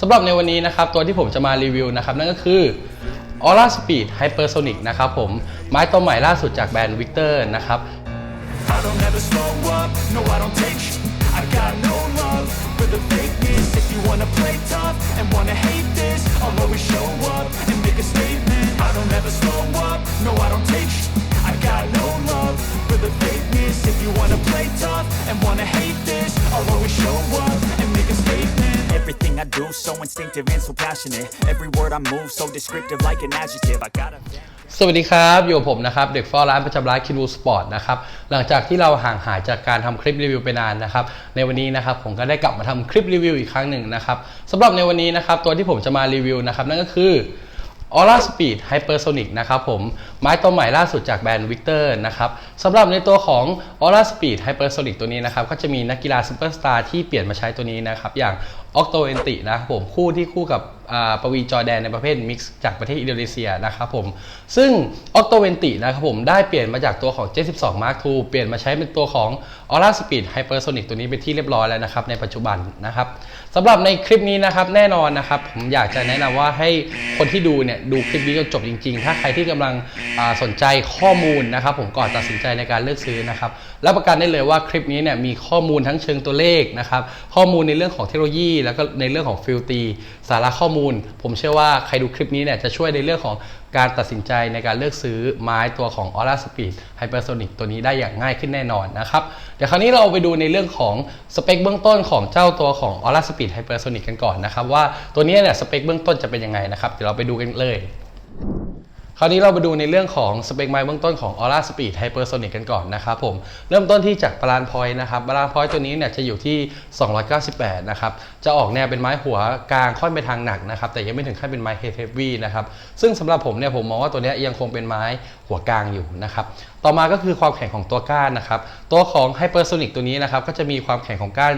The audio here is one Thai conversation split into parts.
สำหรับในวันนี้นะครับตัวที่ผมจะมารีวิวนะครับนั่นก็คือ Aura Speed Hypersonic นะครับผมไม้ตัวใหม่ล่าสุดจากแบรนด์ Victor นะครับ I don't ever slow up, no I don't take sh- I got no love for the fakeness If you wanna play tough and wanna hate this I'll always show up Everything I do so instinctive and so passionate Every word I move so descriptive like an adjective I gotta สวัสดีครับ อยู่กับผมนะครับ เด็กฟอร้านประจำร้านคิรูสปอร์ตนะครับ หลังจากที่เราห่างหายจากการทำคลิปรีวิวไปนานนะครับ ในวันนี้นะครับผมก็ได้กลับมาทำคลิปรีวิวอีกครั้งหนึ่งนะครับสำหรับในวันนี้นะครับตัวที่ผมจะมารีวิวนะครับนั่นก็คือ Aura Speed Hypersonic นะครับผมไม้ตัวใหม่ล่าสุดจากแบรนด์ Victor นะครับสำหรับในตัวของ Aura Speed Hypersonic ตัวนี้นะครับก็จะมีนักกีฬาซูเปอร์สตาร์ที่เปลี่ยนมาใช้ตัวนี้นะครับอย่าง Octo e n t i นะครับผมคู่ที่คู่กับปวีจอร์แดนในประเภทมิกซ์จากประเทศอินโดนีเซียนะครับผมซึ่ง Octo e n t i นะครับผมได้เปลี่ยนมาจากตัวของ J12 Mark II เปลี่ยนมาใช้เป็นตัวของ Aura Speed Hypersonic ตัวนี้เป็นที่เรียบร้อยแล้วนะครับในปัจจุบันนะครับสำหรับในคลิปนี้นะครับแน่นอนนะครับผมอยากจะแนะนำว่าให้คนที่ดูเนี่ยดูคลิปนี้จนจบจริง ๆ ถ้าใครที่กำลังสนใจข้อมูลนะครับ ผมก่อนตัดสินใจในการเลือกซื้อนะครับรับประกันได้เลยว่าคลิปนี้เนี่ยมีข้อมูลทั้งเชิงตัวเลขนะครับข้อมูลในเรื่องของเทคโนโลยี แล้วก็ในเรื่องของฟิลตีสาระข้อมูล ผมเชื่อว่าใครดูคลิปนี้เนี่ยจะช่วยในเรื่องของการตัดสินใจในการเลือกซื้อไม้ตัวของ Aura Speed Hypersonic ตัวนี้ได้อย่างง่ายขึ้นแน่นอนนะครับ เดี๋ยวคราวนี้เราไปดูในเรื่องของสเปคเบื้องต้นของเจ้าตัวของ Aura Speed Hypersonic กันก่อนนะครับ ว่าตัวนี้เนี่ยสเปคเบื้องต้นจะเป็นยังไงนะครับ เดี๋ยวเราไปดูกันเลย คราวนี้เรามาดูในเรื่องของสเปคไม้เบื้องต้นของ Aura Speed Hypersonic กันก่อนนะครับผม เริ่มต้นที่จากบาลานพอยต์นะครับบาลานพอยต์ตัวนี้เนี่ยจะอยู่ที่ 298 นะครับ จะออกแนวเป็นไม้หัวกลางค่อนไปทางหนักนะครับ แต่ยังไม่ถึงขั้นเป็นไม้เฮดเฮฟวี่นะครับ ซึ่งสำหรับผมเนี่ยผมมองว่าตัวนี้ยังคงเป็นไม้หัวกลางอยู่นะครับต่อมาก็คือความแข็งของตัวก้านนะครับ ตัวของ Hypersonic ตัวนี้นะครับก็จะมีความแข็งของก้าน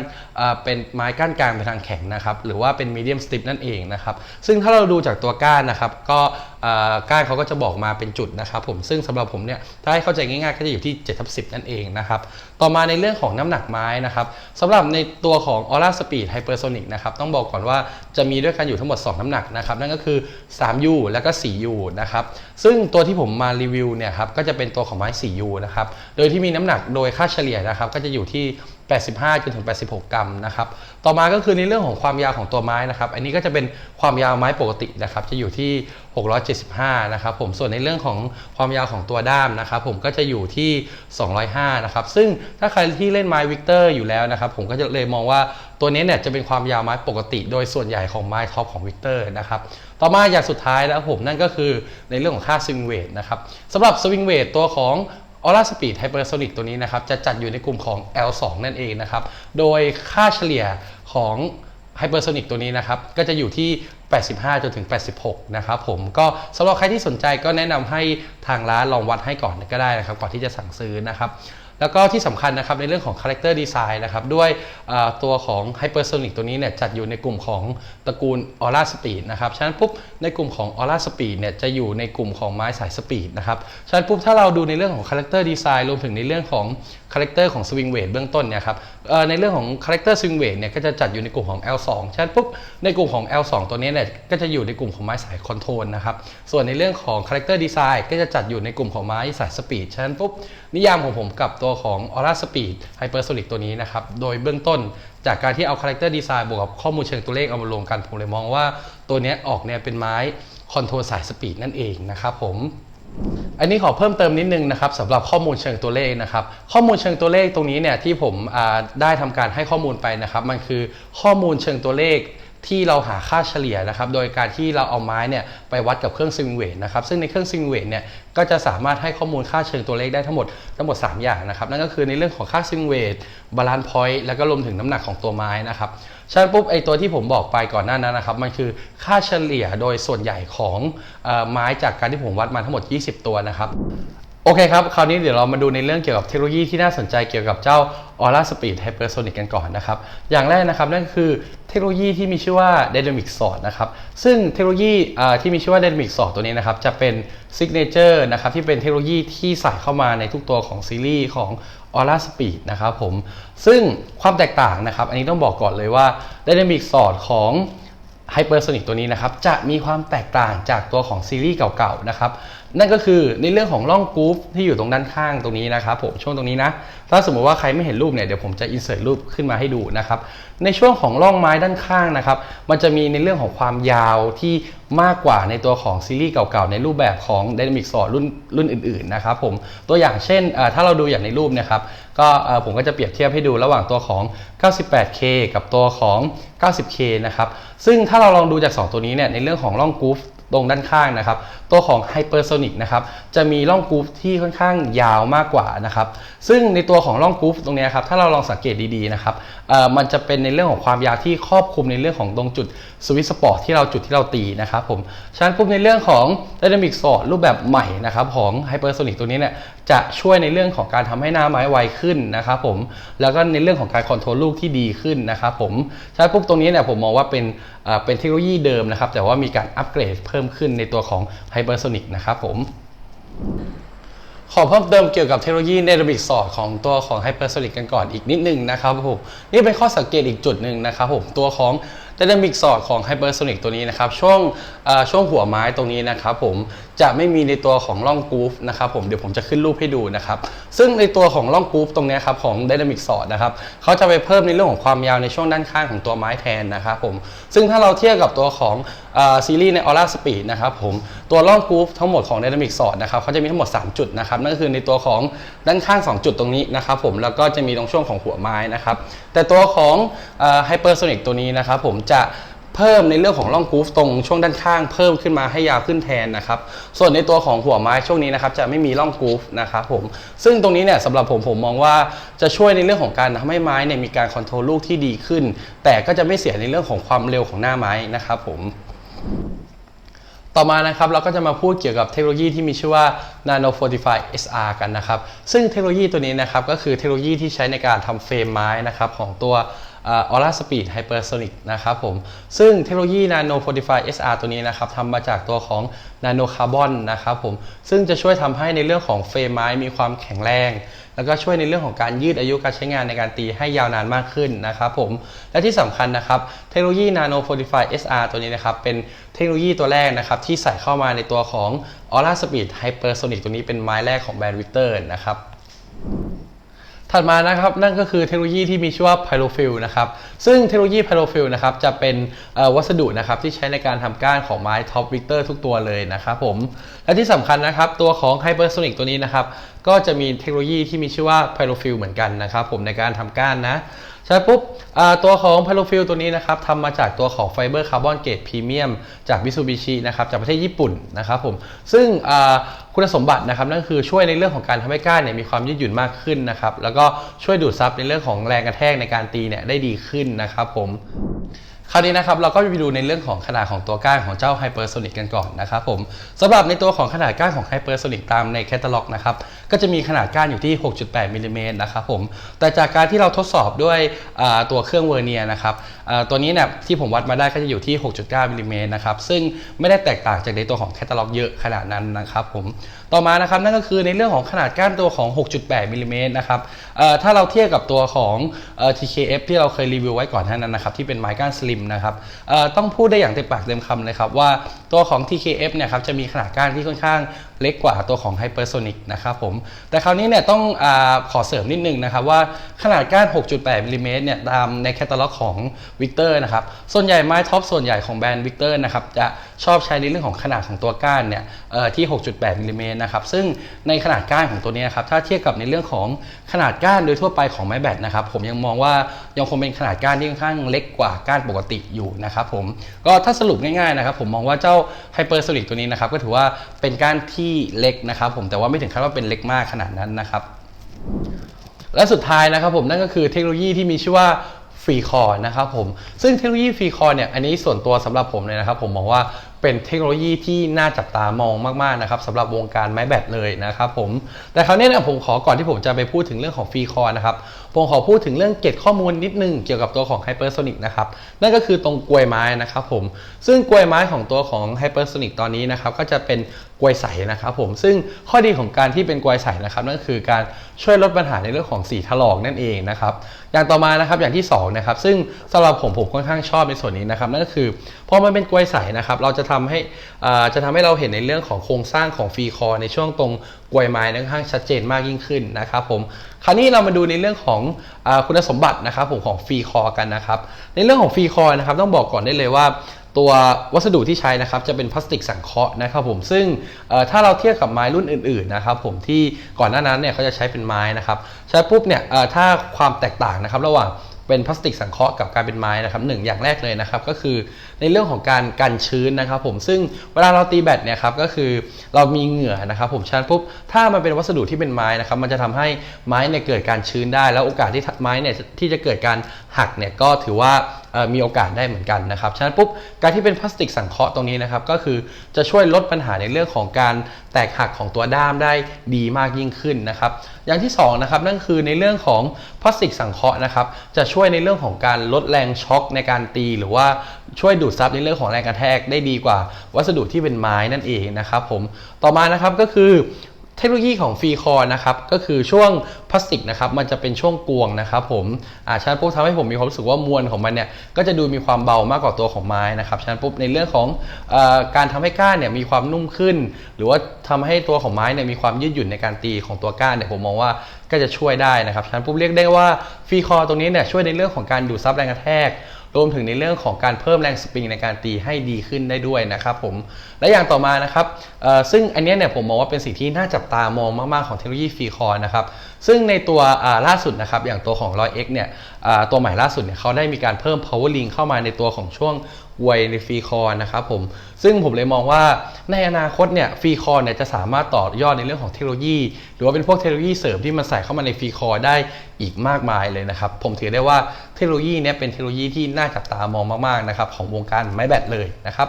เป็นไม้ก้านกลางไปทางแข็งนะครับหรือว่าเป็น medium stiff นั่นเองนะครับซึ่งถ้าเราดูจากตัวก้านนะครับก็ก้านเขาก็จะบอกมาเป็นจุดนะครับผมซึ่งสำหรับผมเนี่ยถ้าให้เข้าใจง่ายๆก็จะอยู่ที่7ทับ10นั่นเองนะครับต่อมาในเรื่องของน้ำหนักไม้นะครับสำหรับในตัวของ Aura Speed Hypersonic นะครับต้องบอกก่อนว่าจะมีด้วยกันอยู่ทั้งหมด 2 น้ำหนักนะครับนั่นก็คือ 3U แล้วก็ 4U นะครับซึ่งตัวที่ผมมารีวิวเนี่ยครับก็จะเป็นตัวของไม้ 4U นะครับ โดยที่มีน้ำหนักโดยค่าเฉลี่ยนะครับ ก็จะอยู่ที่ 85 จนถึง 86 กรัมนะครับ ต่อมาก็คือในเรื่องของความยาวของตัวไม้นะครับ อันนี้ก็จะเป็นความยาวไม้ปกตินะครับ จะอยู่ที่ 675 นะครับผม ส่วนในเรื่องของความยาวของตัวด้ามนะครับ ผมก็จะอยู่ที่ 205 นะครับ ซึ่งถ้าใครที่เล่นไม้วิกเตอร์อยู่แล้วนะครับ ผมก็จะเลยมองว่าตัวนี้เนี่ยจะเป็นความยาวไม้ปกติ โดยส่วนใหญ่ของไม้ท็อปของวิกเตอร์นะครับ ต่อมาอย่างสุดท้ายแล้วผมนั่นก็คือในเรื่องของค่าสวิงเวทนะครับสำหรับสวิงเวทตัวของ Aura Speed Hypersonic ตัวนี้นะครับจะจัดอยู่ในกลุ่มของ L2 นั่นเองนะครับโดยค่าเฉลี่ยของ Hypersonic ตัวนี้นะครับก็จะอยู่ที่ 85 จนถึง 86 นะครับผมก็สำหรับใครที่สนใจก็แนะนำให้ทางร้านลองวัดให้ก่อนก็ได้นะครับก่อนที่จะสั่งซื้อนะครับ แล้วก็ที่สำคัญนะครับในเรื่องของคาแรคเตอร์ดีไซน์นะครับด้วยตัวของไฮเปอร์โซนิกตัวนี้เนี่ยจัดอยู่ในกลุ่มของตระกูลออร่าสปีดนะครับฉะนั้นปุ๊บในกลุ่มของออร่าสปีดเนี่ยจะอยู่ในกลุ่มของไม้สายสปีดนะครับฉะนั้นปุ๊บถ้าเราดูในเรื่องของคาแรคเตอร์ดีไซน์รวมถึงในเรื่องของ Character ของ Swing Weight เบื้องต้นเนี่ยครับในเรื่องของ Character Swing Weight เนี่ยก็จะจัดอยู่ในกลุ่มของ L2 ฉะนั้นปุ๊บในกลุ่มของ L2 ตัวนี้เนี่ยก็จะอยู่ในกลุ่มของไม้สายคอนโทรลนะครับส่วนในเรื่องของ Character Design ก็จะจัดอยู่ในกลุ่มของไม้สาย Speed ฉะนั้นปุ๊บนิยามของผมกับตัวของ Aura Speed Hypersonic ตัวนี้นะครับโดยเบื้องต้นจากการที่เอา Character Design บวกกับข้อมูลเชิงตัวเลขเอามารวมกันผมเลยมองว่าตัวเนี้ยออกเนี่ยเป็นไม้คอนโทรลสายสปีดนั่นเองนะครับผม อันนี้ขอเพิ่มเติมนิดนึงนะครับสำหรับข้อมูลเชิงตัวเลขนะครับ ข้อมูลเชิงตัวเลขตรงนี้เนี่ยที่ผมได้ทำการให้ข้อมูลไปนะครับ มันคือข้อมูลเชิงตัวเลขที่เราหาค่าเฉลี่ยนะครับ โดยการที่เราเอาไม้เนี่ยไปวัดกับเครื่องซิงเวทนะครับ ซึ่งในเครื่องซิงเวทเนี่ยก็จะสามารถให้ข้อมูลค่าเชิงตัวเลขได้ทั้งหมดทั้งหมด 3 อย่างนะครับ นั่นก็คือในเรื่องของค่าซิงเวทบาลานซ์พอยต์แล้วก็รวมถึงน้ำหนักของตัวไม้นะครับ ฉะนั้นปุ๊บไอตัวที่ผมบอกไปก่อนหน้านั้นนะครับมันคือค่าเฉลี่ยโดยส่วนใหญ่ของไม้จากการที่ผมวัดมาทั้งหมด 20 ตัวนะครับโอเคครับ คราวนี้เดี๋ยวเรามาดูในเรื่องเกี่ยวกับเทคโนโลยีที่น่าสนใจเกี่ยวกับเจ้า Aura Speed Hypersonic กันก่อนนะครับ อย่างแรกนะครับนั่นคือเทคโนโลยีที่มีชื่อว่า Dynamic Sort นะครับ ซึ่งเทคโนโลยีที่มีชื่อว่า Dynamic Sort ตัวนี้นะครับจะเป็น Signature นะครับที่เป็นเทคโนโลยีที่ใส่เข้ามาในทุกตัวของซีรีส์ของ Aura Speed นะครับผม ซึ่งความแตกต่างนะครับ อันนี้ต้องบอกก่อนเลยว่า Dynamic Sort ของไฮเปอร์โซนิกตัวนี้นะครับ จะมีความแตกต่างจากตัวของซีรีส์เก่าๆนะครับ นั่นก็คือในเรื่องของร่องกรูฟที่อยู่ตรงด้านข้างตรงนี้นะครับผมช่วงตรงนี้นะ ถ้าสมมติว่าใครไม่เห็นรูปเนี่ยเดี๋ยวผมจะอินเสิร์ตรูปขึ้นมาให้ดูนะครับ ในช่วงของร่องไม้ด้านข้างนะครับ มันจะมีในเรื่องของความยาวที่มากกว่าในตัวของซีรีส์เก่าๆ ในรูปแบบของ Dynamic Sword รุ่นรุ่นอื่นๆนะครับผมตัวอย่างเช่นถ้าเราดูอย่างในรูปเนะครับก็ผมก็จะเปรียบเทียบให้ดูระหว่างตัวของ 98K กับตัวของ 90K นะครับซึ่งถ้าเราลองดูจาก 2 ตัวนี้เนี่ยในเรื่องของร่องกรูฟตรงด้านข้างนะครับ ตัวของ Hypersonic นะครับจะมีร่องกรูฟที่ค่อนข้างยาวมากกว่านะครับซึ่งในตัวของร่องกรูฟตรงนี้ครับถ้าเราลองสังเกตดีๆนะครับมันจะเป็นในเรื่องของความยาวที่ครอบคลุมในเรื่องของตรงจุดสวิตสปอร์ตที่เราจุดที่เราตีนะครับผมฉะนั้นปุ๊บในเรื่องของ Dynamic Sword รูปแบบใหม่นะครับของ Hypersonic ตัวนี้เนี่ยจะช่วยในเรื่องของการทำให้หน้าไม้ไวขึ้นนะครับผมแล้วก็ในเรื่องของการคอนโทรลลูกที่ดีขึ้นนะครับผมฉะนั้นปุ๊บตรงนี้เนี่ยผมมองว่าเป็นเป็นเทคโนโลยีเดิมนะครับแต่ว่ามีการอัปเกรดเพิ่มขึ้นในตัวของเปอร์โซนิกนะครับผมขอเพิ่มเติมเกี่ยวกับเทคโนโลยีเดนมิกสอดของตัวของไฮเปอร์โซนิกกันก่อนอีกนิดนึงนะครับผมนี่เป็นข้อสังเกตอีกจุดหนึ่งนะครับผมตัวของเดนมิกสอดของไฮเปอร์โซนิกตัวนี้นะครับช่วงช่วงหัวไม้ตรงนี้นะครับผม จะไม่มีในตัวของร่องกรูฟนะครับผมเดี๋ยวผมจะขึ้นรูปให้ดูนะครับซึ่งในตัวของร่องกรูฟตรงนี้ครับของ Dynamic Sword นะครับเขาจะไปเพิ่มในเรื่องของความยาวในช่วงด้านข้างของตัวไม้แทนนะครับผมซึ่งถ้าเราเทียบกับตัวของซีรีส์ใน Aura Speed นะครับผมตัวร่องกรูฟทั้งหมดของ Dynamic Sword นะครับเขาจะมีทั้งหมด 3 จุดนะครับนั่นก็คือในตัวของด้านข้าง 2 จุดตรงนี้นะครับผมแล้วก็จะมีตรงช่วงของหัวไม้นะครับแต่ตัวของเอ่อ Hypersonic ตัวนี้นะครับผมจะ เพิ่มในเรื่องของร่องกรูฟตรงช่วงด้านข้างเพิ่มขึ้นมาให้ยาวขึ้นแทนนะครับ ส่วนในตัวของหัวไม้ช่วงนี้นะครับจะไม่มีร่องกรูฟนะครับผม ซึ่งตรงนี้เนี่ยสำหรับผมผมมองว่าจะช่วยในเรื่องของการทำให้ไม้เนี่ยมีการคอนโทรลลูกที่ดีขึ้น แต่ก็จะไม่เสียในเรื่องของความเร็วของหน้าไม้นะครับผมต่อมานะครับเราก็จะมาพูดเกี่ยวกับเทคโนโลยีที่มีชื่อว่า Nano Fortify SR กันนะครับ ซึ่งเทคโนโลยีตัวนี้นะครับก็คือเทคโนโลยีที่ใช้ในการทำเฟรมไม้นะครับของตัว Aura Speed Hypersonic นะครับผม ซึ่งเทคโนโลยี Nano Fortify SR ตัวนี้นะครับทำมาจากตัวของ Nano Carbon นะครับผม ซึ่งจะช่วยทำให้ในเรื่องของเฟรมไม้มีความแข็งแรง แล้วก็ช่วยในเรื่องของการยืดอายุการใช้งานในการตีให้ยาวนานมากขึ้นนะครับผม และที่สำคัญนะครับเทคโนโลยี Nano Fortify SR ตัวนี้นะครับเป็นเทคโนโลยีตัวแรกนะครับที่ใส่เข้ามาในตัวของ Aura Speed Hypersonic ตัวนี้เป็นไม้แรกของแบรนด์ Victor นะครับ ถัดมานะครับนั่นก็คือเทคโนโลยีที่มีชื่อว่าไพโรฟิลนะครับซึ่งเทคโนโลยีไพโรฟิลนะครับจะเป็นวัสดุนะครับที่ใช้ในการทำก้านของไม้ท็อปวิกเตอร์ทุกตัวเลยนะครับผมและที่สำคัญนะครับตัวของไฮเปอร์โซนิกตัวนี้นะครับก็จะมีเทคโนโลยีที่มีชื่อว่าไพโรฟิลเหมือนกันนะครับผมในการทำก้านนะ ช่ปุ๊บตัวของพารูฟิลตัวนี้นะครับทำมาจากตัวของไฟเบอร์คาร์บอนเกรดพรีเมียมจากมิซูบิชินะครับจากประเทศญี่ปุ่นนะครับผมซึ่งคุณสมบัตินะครับนั่นคือช่วยในเรื่องของการทำให้ก้านเนี่ยมีความยืดหยุ่นมากขึ้นนะครับแล้วก็ช่วยดูดซับในเรื่องของแรงกระแทกในการตีเนี่ยได้ดีขึ้นนะครับผม คราวนี้นะครับเราก็ไปดูในเรื่องของขนาดของตัวก้านของเจ้า Hypersonic กันก่อนนะครับผมสำหรับในตัวของขนาดก้านของ Hypersonic ตามในแคตตาล็อกนะครับก็จะมีขนาดก้านอยู่ที่ 6.8มิลลิเมตรนะครับผมแต่จากการที่เราทดสอบด้วยตัวเครื่องเวอร์เนียนะครับตัวนี้เนี่ยที่ผมวัดมาได้ก็จะอยู่ที่ 6.9มิลลิเมตรนะครับซึ่งไม่ได้แตกต่างจากในตัวของแคตตาล็อกเยอะขนาดนั้นนะครับผมต่อมานะครับนั่นก็คือในเรื่องของขนาดก้านตัวของ 6.8มิลลิเมตรนะครับถ้าเราเทียบกับตัวของ TKF ที่เราเคยรีวิวไว้ก่อนหน้านั้นนะครับที่เป็นไม้ก้านสลิมนะครับต้องพูดได้อย่างเต็มปากเต็มคำเลยครับว่าตัวของ TKF เนี่ยครับจะมีขนาดก้านที่ค่อนข้างเล็กกว่าตัวของ Hypersonic นะครับผม แต่คราวนี้เนี่ยต้องอขอเสริมนิดนึงนะครับว่าขนาดก้าน 6.8 มิลลิเมตรเนี่ยตามในแคตตาล็อกของ Victor นะครับ ส่วนใหญ่ไม้ท็อปส่วนใหญ่ของแบรนด์ Victor นะครับจะชอบใช้ในเรื่องของขนาดของตัวก้านเนี่ยที่ 6.8 มิลลิเมตรนะครับ ซึ่งในขนาดก้านของตัวนี้ครับถ้าเทียบกับในเรื่องของขนาดก้านโดยทั่วไปของไม้แบตนะครับผมยังมองว่ายังคงเป็นขนาดก้านที่ค่อนข้างเล็กกว่าก้านปกติอยู่นะครับผมก็ถ้าสรุปง่ายๆนะครับผมมองว่าเจ้าไฮเปอร์โซลิกตัวนี้นะครับก็ถือว่าเป็นก้านที่เล็กนะครับผมแต่ว่าไม่ถึงขั้นว่าเป็นเล็กมากขนาดนั้นนะครับและสุดท้ายนะครับผมนั่นก็คือเทคโนโลยีที่มีชื่อว่าฟรีคอร์นะครับผมซึ่งเทคโนโลยีฟรีคอร์เนี่ยอันนี้ส่วนตัวสำหรับผมเลยนะครับผมมองว่า เป็นเทคโนโลยีที่น่าจับตามองมากๆนะครับสำหรับวงการไม้แบตเลยนะครับผมแต่คราวนี้เนี่ยผมขอก่อนที่ผมจะไปพูดถึงเรื่องของฟรีคอร์นะครับผมขอพูดถึงเรื่องเก็บข้อมูลนิดนึงเกี่ยวกับตัวของ Hypersonic นะครับนั่นก็คือตรงกลวยไม้นะครับผมซึ่งกลวยไม้ของตัวของ Hypersonic ตอนนี้นะครับก็จะเป็นกลวยใสนะครับผมซึ่งข้อดีของการที่เป็นกลวยใสนะครับนั่นคือการช่วยลดปัญหาในเรื่องของสีถลอกนั่นเองนะครับอย่างต่อมานะครับอย่างที่สองนะครับซึ่งสำหรับผมผมค่อนข้างชอบในส่วนนี้นะครับนั่นก็คือ พอมันเป็นกลวยใสนะครับ เราจะทำให้อ่าจะทำให้เราเห็นในเรื่องของโครงสร้างของฟีคอในช่วงตรงกลวยไม้ค่อนข้างชัดเจนมากยิ่งขึ้นนะครับผม คราวนี้เรามาดูในเรื่องของอคุณสมบัตินะครับผมของฟีคอกันนะครับ ในเรื่องของฟีคอนะครับต้องบอกก่อนได้เลยว่าตัววัสดุที่ใช้นะครับจะเป็นพลาสติกสังเคราะห์นะครับผมซึ่งถ้าเราเทียบกับไม้รุ่นอื่นๆนะครับผมที่ก่อนหน้านั้นเนี่ยเขาจะใช้เป็นไม้นะครับใช้ปุ๊บเนี่ยถ้าความแตกต่างนะครับระหว่าง เป็นพลาสติกสังเคราะห์กับการเป็นไม้นะครับหนึ่งอย่างแรกเลยนะครับก็คือในเรื่องของการกันชื้นนะครับผมซึ่งเวลาเราตีแบตเนี่ยครับก็คือเรามีเหงื่อนะครับผมฉะนั้นปุ๊บถ้ามันเป็นวัสดุที่เป็นไม้นะครับมันจะทำให้ไม้เนี่ยเกิดการชื้นได้ แล้วโอกาสที่ไม้เนี่ยที่จะเกิดการหักเนี่ยก็ถือว่า มีโอกาสได้เหมือนกันนะครับ ฉะนั้นปุ๊บการที่เป็นพลาสติกสังเคราะห์ตรงนี้นะครับก็คือจะช่วยลดปัญหาในเรื่องของการแตกหักของตัวด้ามได้ดีมากยิ่งขึ้นนะครับ อย่างที่สองนะครับนั่นคือในเรื่องของพลาสติกสังเคราะห์นะครับจะช่วยในเรื่องของการลดแรงช็อคในการตี หรือว่าช่วยดูดซับในเรื่องของแรงกระแทกได้ดีกว่าวัสดุที่เป็นไม้นั่นเองนะครับผมต่อมานะครับก็คือ เทคโนโลยีของฟรีคอร์นะครับก็คือช่วงพลาสติกนะครับมันจะเป็นช่วงกวงนะครับผมอ่าฉะนั้นปุ๊บทำให้ผมมีความรู้สึกว่ามวลของมันเนี่ยก็จะดูมีความเบามากกว่าตัวของไม้นะครับฉะนั้นปุ๊บในเรื่องของอการทำให้ก้านเนี่ยมีความนุ่มขึ้น หรือว่าทำให้ตัวของไม้เนี่ยมีความยืดหยุ่นในการตีของตัวก้านเนี่ยผมมองว่าก็จะช่วยได้นะครับฉะนั้นปุ๊บเรียกได้ว่าฟรีคอร์ตรงนี้เนี่ยช่วยในเรื่องของการดูดซับแรงกระแทก รวมถึงในเรื่องของการเพิ่มแรงสปริงในการตีให้ดีขึ้นได้ด้วยนะครับผมและอย่างต่อมานะครับซึ่งอันนี้เนี่ยผมมองว่าเป็นสิ่งที่น่าจับตามองมาก ๆ ของเทคโนโลยีฟรีคอร์นะครับซึ่งในตัวล่าสุดนะครับอย่างตัวของ 100x เนี่ยตัวใหม่ล่าสุดเนี่ยเขาได้มีการเพิ่ม power link เข้ามาในตัวของช่วง วยในฟรีคอร์นะครับผมซึ่งผมเลยมองว่าในอนาคตเนี่ยฟรีคอร์เนี่ยจะสามารถต่อยอดในเรื่องของเทคโนโลยี หรือว่าเป็นพวกเทคโนโลยีเสริมที่มันใส่เข้ามาในฟรีคอร์ได้อีกมากมายเลยนะครับผมถือได้ว่าเทคโนโลยีเนี้เป็นเทคโนโลยีที่น่าจับตามองมากๆนะครับของวงการไม้แบตเลยนะครับ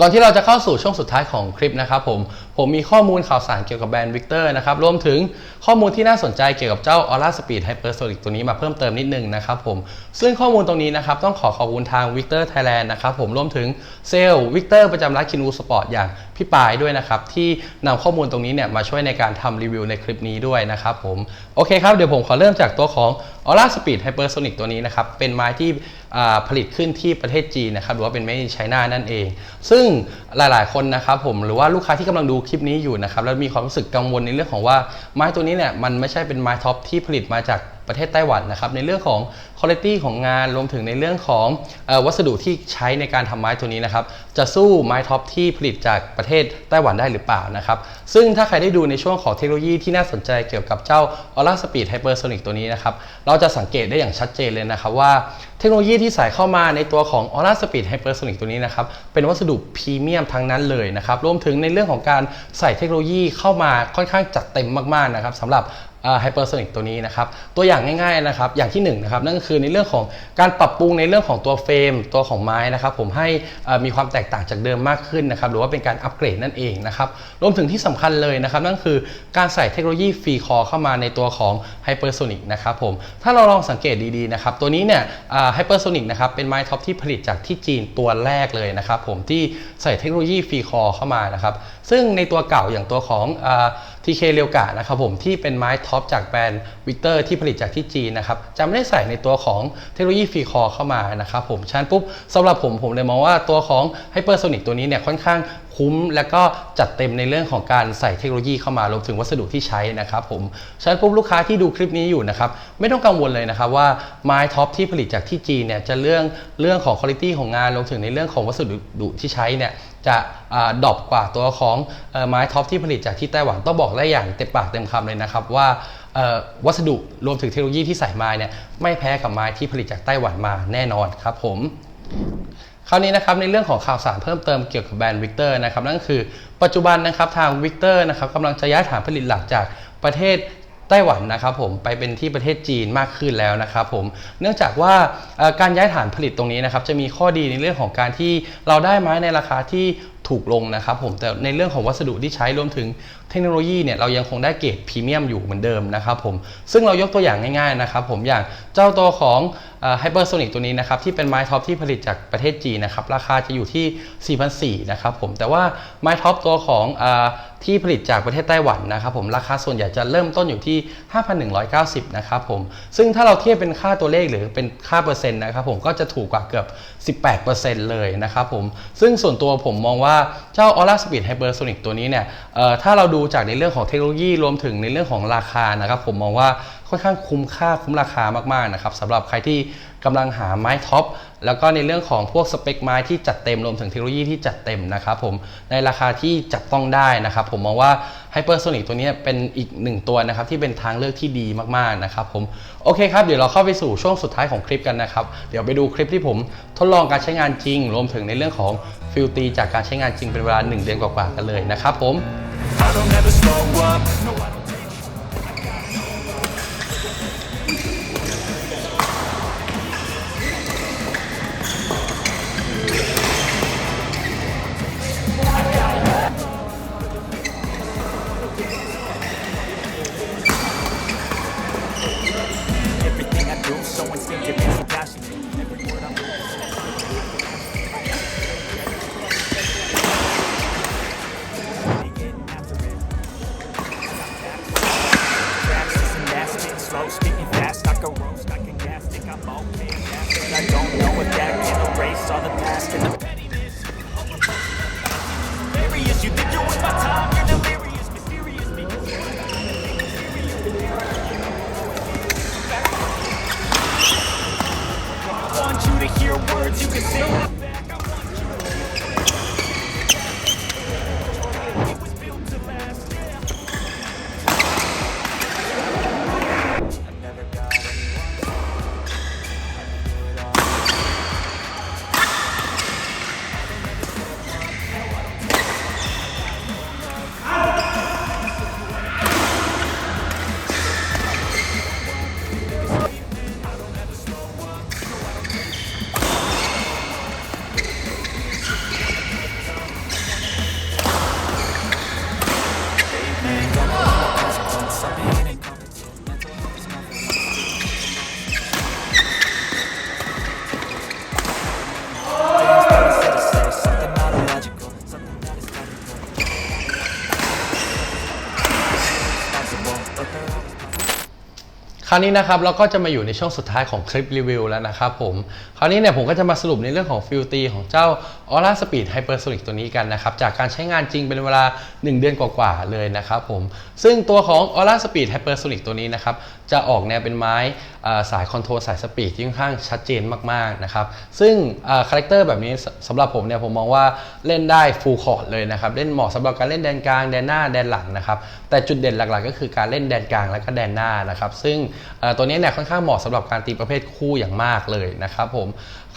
ก่อนที่เราจะเข้าสู่ช่วงสุดท้ายของคลิปนะครับผม ผมมีข้อมูลข่าวสารเกี่ยวกับแบรนด์วิกเตอร์นะครับรวมถึงข้อมูลที่น่าสนใจเกี่ยวกับเจ้า Aura Speed Hypersonic ตัวนี้มาเพิ่มเติมนิดนึงนะครับผมซึ่งข้อมูลตรงนี้นะครับต้องขอขอบคุณทาง Victor Thailand นะครับผมรวมถึงเซลล์วิกเตอร์ประจำร้านคินูสปอร์ตอย่างพี่ปายด้วยนะครับที่นำข้อมูลตรงนี้เนี่ยมาช่วยในการทำรีวิวในคลิปนี้ด้วยนะครับผมโอเคครับเดี๋ยวผมขอเริ่มจากตัวของ Aura Speed Hypersonic ตัวนี้นะครับเป็นไม้ที่ ผลิตขึ้นที่ประเทศจีนนะครับหรือว่าเป็น made in China นั่นเอง ซึ่งหลายๆ คนนะครับผมหรือว่าลูกค้าที่กำลังดูคลิปนี้อยู่นะครับแล้วมีความรู้สึกกังวลในเรื่องของว่าไม้ตัวนี้เนี่ยมันไม่ใช่เป็นไม้ท็อปที่ผลิตมาจาก ประเทศไต้หวันนะครับในเรื่องของคุณภาพของงานรวมถึงในเรื่องของอวัสดุที่ใช้ในการทำไม้ตัวนี้นะครับจะสู้ไม้ท็อปที่ผลิตจากประเทศไต้หวันได้หรือเปล่านะครับซึ่งถ้าใครได้ดูในช่วงของเทคโนโลยีที่น่าสนใจเกี่ยวกับเจ้า Aura Speed Hypersonic ตัวนี้นะครับเราจะสังเกตได้อย่างชัดเจนเลยนะครับว่าเทคโนโลยีที่ใส่เข้ามาในตัวของ Aura Speed Hypersonic ตัวนี้นะครับเป็นวัสดุพรีเมียมทั้งนั้นเลยนะครับรวมถึงในเรื่องของการใส่เทคโนโลยีเข้ามาค่อนข้างจัดเต็มมากๆนะครับสำหรับ ไฮเปอร์โซนิกตัวนี้นะครับ ตัวอย่างง่ายๆนะครับ อย่างที่1นงนะครับนั่นก็คือในเรื่องของการปรับปรุงในเรื่องของตัวเฟรม ตัวของไม้นะครับ ผมให้มีความแตกต่างจากเดิมมากขึ้นนะครับ หรือว่าเป็นการอัปเกรดนั่นเองนะครับ รวมถึงที่สำคัญเลยนะครับ นั่นคือการใส่เทคโนโลยีฟรีคอเข้ามาในตัวของไฮเปอร์โซนิกนะครับผม ถ้าเราลองสังเกตดีๆนะครับ ตัวนี้เนี่ยไฮเปอร์โซนิกนะครับ เป็นไม้ท็อปที่ผลิตจากที่จีนตัวแรกเลยนะครับผม ที่ใส่เทคโนโลยีฟรีคอเข้ามานะครับ ซึ่งในตัวเก่าอย่างตัวของทีเคเรียวกะนะครับผมที่เป็นไม้ท็อปจากแบรนด์วิกเตอร์ที่ผลิตจากที่จีนนะครับจะไม่ได้ใส่ในตัวของเทคโนโลยีฟรีคอร์เข้ามานะครับผมชั้นปุ๊บสำหรับผมผมเลยมองว่าตัวของไฮเปอร์โซนิกตัวนี้เนี่ยค่อนข้าง คุ้ม และก็จัดเต็มในเรื่องของการใส่เทคโนโลยีเข้ามารวมถึงวัสดุที่ใช้นะครับผมฉะนั้นปุ๊บลูกค้าที่ดูคลิปนี้อยู่นะครับไม่ต้องกังวลเลยนะครับว่าไม้ท็อปที่ผลิตจากที่จีนเนี่ยจะเรื่องเรื่องของคุณภาพของงานรวมถึงในเรื่องของวัสดุที่ใช้เนี่ยจะดรอปกว่าตัวของไม้ท็อปที่ผลิตจากที่ไต้หวันต้องบอกได้อย่างเต็มปากเต็มคำเลยนะครับว่าวัสดุรวมถึงเทคโนโลยีที่ใส่มาเนี่ยไม่แพ้กับไม้ที่ผลิตจากไต้หวันมาแน่นอนครับผม คราวนี้นะครับในเรื่องของข่าวสารเพิ่มเติมเกี่ยวกับแบรนด์วิกเตอร์นะครับนั่นก็คือปัจจุบันนะครับทางวิกเตอร์นะครับกำลังจะย้ายฐานผลิตหลักจากประเทศไต้หวันนะครับผมไปเป็นที่ประเทศจีนมากขึ้นแล้วนะครับผมเนื่องจากว่าการย้ายฐานผลิตตรงนี้นะครับจะมีข้อดีในเรื่องของการที่เราได้ไม้ในราคาที่ ถูกลงนะครับผมแต่ในเรื่องของวัสดุที่ใช้รวมถึงเทคโนโลยีเนี่ยเรายังคงได้เกรดพรีเมียมอยู่เหมือนเดิมนะครับผมซึ่งเรายกตัวอย่างง่ายๆนะครับผมอย่างเจ้าตัวของไฮเปอร์โซนิกตัวนี้นะครับที่เป็นไม้ท็อปที่ผลิตจากประเทศจีนนะครับราคาจะอยู่ที่ 4,400นะครับผมแต่ว่าไม้ท็อปตัวของอที่ผลิตจากประเทศไต้หวันนะครับผมราคาส่วนใหญ่จะเริ่มต้นอยู่ที่ 5,190นะครับผมซึ่งถ้าเราเทียบเป็นค่าตัวเลขหรือเป็นค่าเปอร์เซ็นต์นะครับผมก็จะถูกกว่าเกือบ 18%เลยนะครับผม ซึ่งส่วนตัวผมมองว่าเจ้า Aura Speed Hypersonic ตัวนี้เนี่ยถ้าเราดูจากในเรื่องของเทคโนโลยีรวมถึงในเรื่องของราคานะครับผมมองว่าค่อนข้างคุ้มค่าคุ้มราคามากๆนะครับสำหรับใครที่ กำลังหาไม้ท็อปแล้วก็ในเรื่องของพวกสเปคไม้ที่จัดเต็มรวมถึงเทคโนโลยีที่จัดเต็มนะครับผมในราคาที่จับต้องได้นะครับผมมองว่า Hypersonic ตัวนี้เป็นอีกหนึ่งตัวนะครับที่เป็นทางเลือกที่ดีมากๆนะครับผมโอเคครับเดี๋ยวเราเข้าไปสู่ช่วงสุดท้ายของคลิปกันนะครับเดี๋ยวไปดูคลิปที่ผมทดลองการใช้งานจริง รวมถึงในเรื่องของฟิลตีจากการใช้งานจริงเป็นเวลา 1 เดือนกว่าๆกันเลยนะครับผม I don't ever slow up, no I don't คราวนี้นะครับเราก็จะมาอยู่ในช่วงสุดท้ายของคลิปรีวิวแล้วนะครับผม คราวนี้เนี่ยผมก็จะมาสรุปในเรื่องของฟิลตีของเจ้า Aura Speed Hypersonic ตัวนี้กันนะครับจากการใช้งานจริงเป็นเวลา 1 เดือนกว่าๆเลยนะครับผมซึ่งตัวของ Aura Speed Hypersonic ตัวนี้นะครับจะออกแนวเป็นไม้สายคอนโทรลสายสปีดที่ค่อนข้างชัดเจนมากๆนะครับซึ่งคาแรคเตอร์แบบนี้สำหรับผมเนี่ยผมมองว่าเล่นได้ฟูลคอร์ดเลยนะครับเล่นเหมาะสำหรับการเล่นแดนกลางแดนหน้าแดนหลังนะครับแต่จุดเด่นหลักๆ ก็คือการเล่นแดนกลางและก็แดนหน้านะครับซึ่งตัวนี้เนี่ยค่อนข้างเหมาะสำหรับการตีประเภทคู่อย่างมากเลยนะครับผม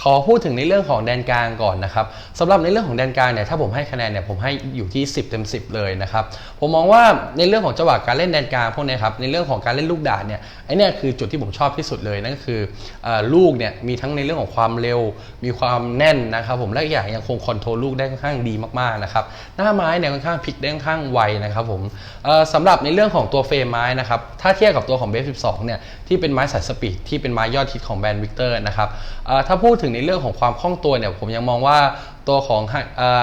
ขอพูดถึงในเรื่องของแดนกลางก่อนนะครับสำหรับในเรื่องของแดนกลางเนี่ยถ้าผมให้คะแนนเนี่ยผมให้อยู่ที่ 10 เต็ม 10 เลยนะครับผมมองว่าในเรื่องของจังหวะการเล่นแดนกลางพวกเนี้ครับในเรื่องของการเล่นลูกด่านเนี่ยไอเนี่ยคือจุดที่ผมชอบที่สุดเลยนั่นก็คืออลูกเนี่ยมีทั้งในเรื่องของความเร็ว มีความแน่นนะครับผมและอย่างยังคงคอนโทรลลูกได้ค่อนข้างดีมากๆนะครับหน้าไม้เนี่ยค่อนข้างพลิกได้ค่อนข้างไวนะครับผมสำหรับในเรื่องของตัวเฟรมไม้นะครับถ้าเทียบกับตัวของเบฟ12เนี่ยที่เป็นไม้สายสปีดที่เป็นไม้ยอดฮิตของแบรนด์วิกเตอร์นะครับถ้าพูดถึงในเรื่องของความคล่องตัวเนี่ยผมยังมองว่าตัวของ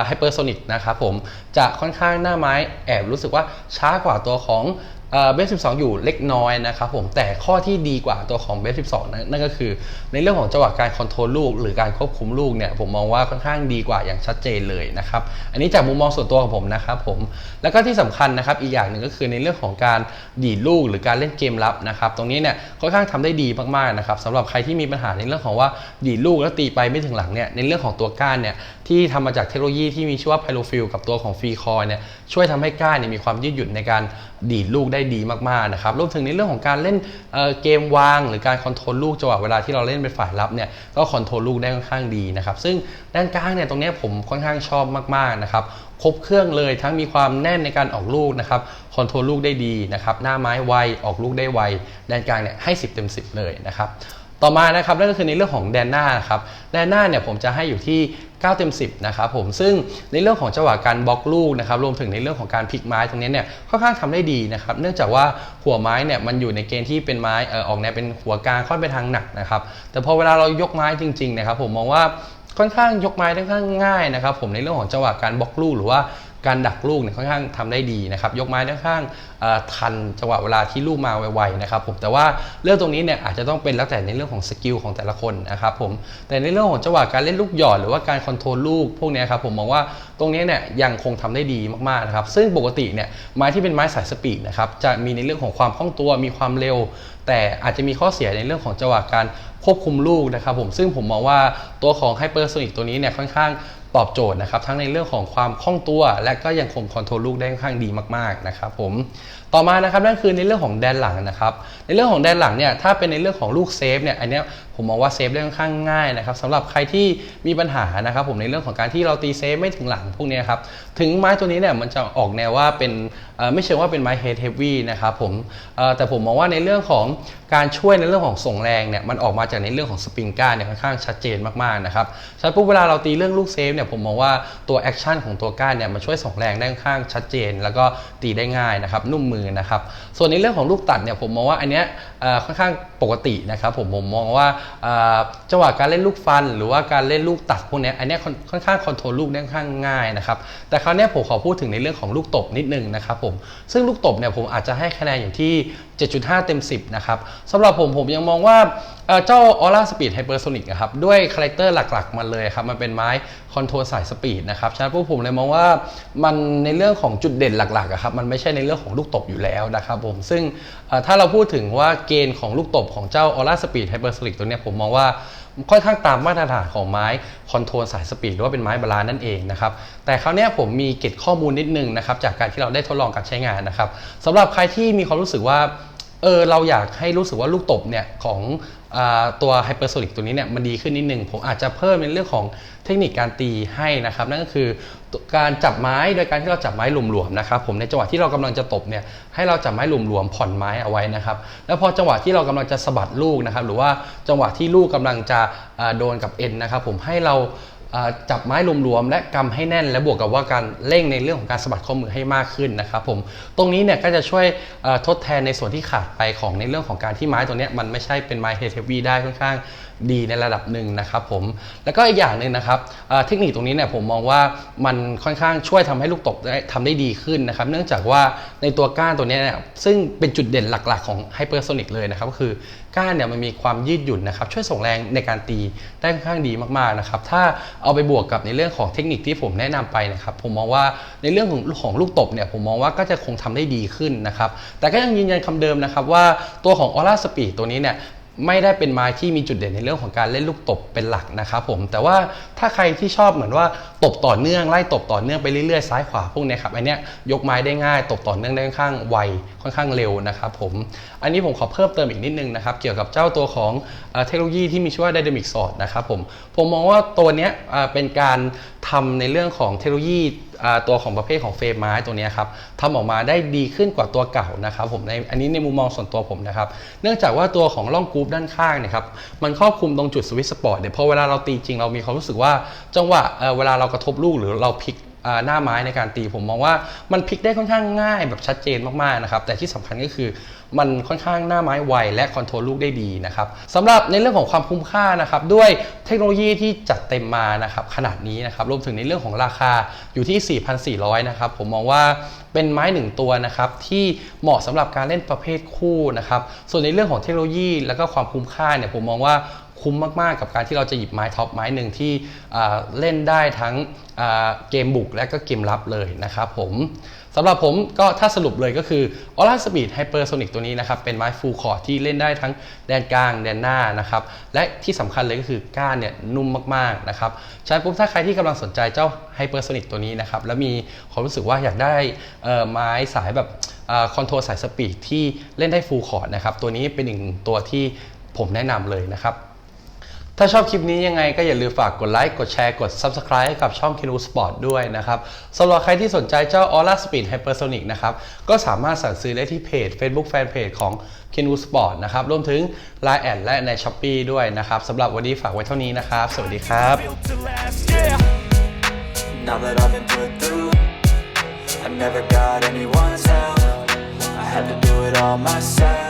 ไฮเปอร์โซนิกนะครับผมจะค่อนข้างหน้าไม้แอบรู้สึกว่าช้ากว่าตัวของ เบส12อยู่เล็กน้อยนะครับผมแต่ข้อที่ดีกว่าตัวของเบส12นั้นนั่นก็คือ ในเรื่องของจังหวะการคอนโทรลลูกหรือการควบคุมลูกเนี่ยผมมองว่าค่อนข้างดีกว่าอย่างชัดเจนเลยนะครับอันนี้จากมุมมองส่วนตัวของผมนะครับผมแล้วก็ที่สำคัญนะครับอีกอย่างหนึ่งก็คือในเรื่องของการดีดลูกหรือการเล่นเกมรับนะครับตรงนี้เนี่ยค่อนข้างทำได้ดีมากๆนะครับสำหรับใครที่มีปัญหาในเรื่องของว่าดีดลูกแล้วตีไปไม่ถึงหลังเนี่ยในเรื่องของตัวก้านเนี่ยที่ทำมาจากเทคโนโลยีที่มีชื่อว่าไพโลฟิลกับตัวของฟรีคอยเนี่ยช่วยทำให้ก้านเนี่ยมีความยืดหยุ่นในการดีดลูกได้ดีมากๆนะครับรวมถึงในเรื่องของการเล่นเเกมวาง หรือการคอนโทรลลูกจังหวะเวลาที่เราเล่นเป็นฝ่ายรับเนี่ยก็คอนโทรลลูกได้ค่อนข้างดีนะครับซึ่งด้านกลางเนี่ยตรงนี้ผมค่อนข้างชอบมากๆนะครับครบเครื่องเลยทั้งมีความแน่นในการออกลูกนะครับคอนโทรลลูกได้ดีนะครับหน้าไม้ไวออกลูกได้ไวด้านกลางเนี่ยให้ 10 เต็ม 10 เลยนะครับต่อมานะครับนั่นก็คือในเรื่องของแดนหน้านะครับแดนหน้าเนี่ยผมจะให้อยู่ที่ 9เต็ม10นะครับผมซึ่งในเรื่องของจังหวะการบล็อกลูกนะครับรวมถึงในเรื่องของการพลิกไม้ตรงนี้เนี่ยค่อนข้างทำได้ดีนะครับเนื่องจากว่าหัวไม้เนี่ยมันอยู่ในเกณฑ์ที่เป็นไม้เออออกแนวเป็นหัวกลางค่อนไปทางหนักนะครับแต่พอเวลาเรายกไม้จริงๆนะครับผมมองว่าค่อนข้างยกไม้ค่อนข้างง่ายนะครับผมในเรื่องของจังหวะการบล็อกลูกหรือว่า การดักลูกเนี่ยค่อนข้างทำได้ดีนะครับยกไม้ค่อนข้างทันจังหวะเวลาที่ลูกมาไวๆนะครับผมแต่ว่าเรื่องตรงนี้เนี่ยอาจจะต้องเป็นแล้วแต่ในเรื่องของสกิลของแต่ละคนนะครับผมแต่ในเรื่องของจังหวะการเล่นลูกหยอดหรือว่าการคอนโทรลลูกพวกนี้ครับผมมองว่าตรงนี้เนี่ยยังคงทำได้ดีมากๆนะครับซึ่งปกติเนี่ยไม้ที่เป็นไม้สายสปีดนะครับจะมีในเรื่องของความคล่องตัวมีความเร็ว แต่อาจจะมีข้อเสียในเรื่องของจังหวะการควบคุมลูกนะครับผมซึ่งผมมองว่าตัวของ Hypersonic ตัวนี้เนี่ยค่อนข้าง ตอบโจทย์นะครับ ทั้งในเรื่องของความคล่องตัว และก็ยังคงคอนโทรลลูกได้ค่อนข้างดีมากๆนะครับผมต่อมานะครับนั่นคือในเรื่องของแดนหลังนะครับในเรื่องของแดนหลังเนี่ยถ้าเป็นในเรื่องของลูกเซฟเนี่ยอันนี้ ผมมองว่าเซฟได้ค่อนข้างง่ายนะครับสำหรับใครที่มีปัญหานะครับผมในเรื่องของการที่เราตีเซฟไม่ถึงหลังพวกนี้ครับถึงไม้ตัวนี้เนี่ยมันจะออกแนวว่าเป็นไม่เชิงว่าเป็นไม้เฮดเฮฟวี่นะครับผมแต่ผมมองว่าในเรื่องของการช่วยในเรื่องของส่งแรงเนี่ยมันออกมาจากในเรื่องของสปริงก้าเนี่ยค่อนข้างชัดเจนมากๆนะครับฉะนั้นปุ๊บเวลาเราตีเรื่องลูกเซฟเนี่ยผมมองว่าตัวแอคชั่นของตัวก้านเนี่ยมันช่วยส่งแรงได้ค่อนข้างชัดเจน แล้วก็ตีได้ง่ายนะครับนุ่มมือนะครับส่วนในเรื่องของลูกตัดเนี่ยผมมองว่าอันเนี้ยค่อนข้างปกตินะครับผมผมมองว่าจังหวะการเล่นลูกฟัน หรือว่าการเล่นลูกตัดพวกนี้อันนี้ค่อนข้างคอนโทรลลูกได้ค่อนข้างง่ายนะครับแต่คราวนี้ผมขอพูดถึงในเรื่องของลูกตบนิดนึงนะครับผมซึ่งลูกตบเนี่ยผมอาจจะให้คะแนนอยู่ที่ 7.5 เต็ม 10 นะครับสำหรับผมผมยังมองว่าเจ้า Aura Speed Hypersonic นะครับด้วยคาแรคเตอร์หลักๆ มันเลยครับ มันเป็นไม้คอนโทรลสายสปีดนะครับฉะนั้นพวกผมเลยมองว่ามันในเรื่องของจุดเด่นหลักๆครับมันไม่ใช่ในเรื่องของลูกตบอยู่แล้วนะครับผมซึ่งถ้าเราพูดถึงว่าเกณฑ์ของลูกตบของเจ้า Aura Speed Hypersonic ตัวนี้ผมมองว่า ค่อนข้างตามมาตรฐานของไม้คอนโทรลสายสปีดหรือว่าเป็นไม้บาลานซ์นั่นเองนะครับแต่คราวนี้ผมมีเก็บข้อมูลนิดนึงนะครับจากการที่เราได้ทดลองการใช้งานนะครับสำหรับใครที่มีความรู้สึกว่าเออเราอยากให้รู้สึกว่าลูกตบเนี่ยของ ตัวไฮเปอร์โซนิกตัวนี้เนี่ยมันดีขึ้นนิดนึง ผมอาจจะเพิ่มในเรื่องของเทคนิคการตีให้นะครับ นั่นก็คือการจับไม้โดยการที่เราจับไม้หลวมๆนะครับผมในจังหวะที่เรากำลังจะตบเนี่ยให้เราจับไม้หลวมๆผ่อนไม้เอาไว้นะครับ แล้วพอจังหวะที่เรากำลังจะสะบัดลูกนะครับ หรือว่าจังหวะที่ลูกกำลังจะโดนกับเอ็นนะครับ ผมให้เรา จับไม้รวมๆและกำให้แน่น และบวกกับว่าการเร่งในเรื่องของการสะบัดข้อมือให้มากขึ้นนะครับผมตรงนี้เนี่ยก็จะช่วยทดแทนในส่วนที่ขาดไปของในเรื่องของการที่ไม้ตัวนี้มันไม่ใช่เป็นไม้เฮดเทวีได้ค่อนข้าง ดีในระดับหนึ่งนะครับผมแล้วก็อีกอย่างหนึ่งนะครับเทคนิคตรงนี้เนี่ยผมมองว่ามันค่อนข้างช่วยทำให้ลูกตบได้ทำได้ดีขึ้นนะครับ เนื่องจากว่าในตัวก้านตัวนี้เนี่ยซึ่งเป็นจุดเด่นหลัก ๆ ของไฮเปอร์โซนิกเลยนะครับก็คือก้านเนี่ยมันมีความยืดหยุ่นนะครับช่วยส่งแรงในการตีได้ค่อนข้างดีมากๆนะครับถ้าเอาไปบวกกับในเรื่องของเทคนิคที่ผมแนะนำไปนะครับผมมองว่าในเรื่องของของลูกตบเนี่ยผมมองว่าก็จะคงทำได้ดีขึ้นนะครับแต่ก็ยังยืนยันคำเดิมนะครับว่าตัวของ Aura Speed ตัวนี้เนี่ย ไม่ได้เป็นไม้ที่มีจุดเด่นในเรื่องของการเล่นลูกตบเป็นหลักนะครับผมแต่ว่าถ้าใครที่ชอบเหมือนว่าตบต่อเนื่องไล่ตบต่อเนื่องไปเรื่อยๆซ้ายขวาพวกนี้ครับอันเนี้ยยกไม้ได้ง่ายตบต่อเนื่องได้ค่อนข้างไวค่อนข้างเร็วนะครับผมอันนี้ผมขอเพิ่มเติมอีกนิดนึงนะครับเกี่ยวกับเจ้าตัวของเทคโนโลยีที่มีชื่อว่า Dynamic Sword นะครับผมผมมองว่าตัวเนี้ยเป็นการทำในเรื่องของเทคโนโลยี ตัวของประเภทของเฟรมไม้ตัวนี้ครับทำออกมาได้ดีขึ้นกว่าตัวเก่านะครับผมในอันนี้ในมุมมองส่วนตัวผมนะครับเนื่องจากว่าตัวของร่องกรุ๊ปด้านข้างนะครับมันครอบคลุมตรงจุดสวิตสปอร์ตเนี่ยพอเวลาเราตีจริงเรามีความรู้สึกว่าจังหวะเเวลาเรากระทบลูกหรือเราพลิก หน้าไม้ในการตีผมมองว่ามันพลิกได้ค่อนข้างง่ายแบบชัดเจนมากๆนะครับแต่ที่สำคัญก็คือมันค่อนข้างหน้าไม้ไวและคอนโทรลลูกได้ดีนะครับสำหรับในเรื่องของความคุ้มค่านะครับด้วยเทคโนโลยีที่จัดเต็มมานะครับขนาดนี้นะครับรวมถึงในเรื่องของราคาอยู่ที่ 4,400นะครับผมมองว่าเป็นไม้หนึ่งตัวนะครับที่เหมาะสำหรับการเล่นประเภทคู่นะครับส่วนในเรื่องของเทคโนโลยี แล้วก็ความคุ้มค่าเนี่ยผมมองว่า คุ้มมากๆ กับการที่เราจะหยิบไม้ท็อปไม้หนึ่งที่เล่นได้ทั้งเกมบุกและก็เกมรับเลยนะครับผมสำหรับผมก็ถ้าสรุปเลยก็คือ Aura Speed Hypersonic ตัวนี้นะครับเป็นไม้ Full Court ที่เล่นได้ทั้งแดนกลางแดนหน้านะครับและที่สำคัญเลยก็คือก้านเนี่ยนุ่มมากๆนะครับฉะนั้นปุ๊บถ้าใครที่กำลังสนใจเจ้า Hypersonic ตัวนี้นะครับแล้วมีความรู้สึกว่าอยากได้ไม้สายแบบคอนโทรลสายสปีดที่เล่นได้ฟูลคอร์ดนะครับตัวนี้เป็นหนึ่งตัวที่ผมแนะนำเลยนะครับ ถ้าชอบคลิปนี้ยังไงก็อย่าลืมฝากกดไลค์ กดแชร์ กด Subscribe กับช่อง k i n o Sport ด้วยนะครับสำหรับใครที่สนใจเจ้า Aura Speed Hypersonic นะครับ ก็สามารถสั่งซื้อได้ที่เพจ Facebook Fanpage ของ k i n o Sport นะครับ รวมถึง Line แอดและใน s h อ p e e ด้วยนะครับสำหรับวันนี้ฝากไว้เท่านี้นะครับ สวัสดีครับ I had to do it all myself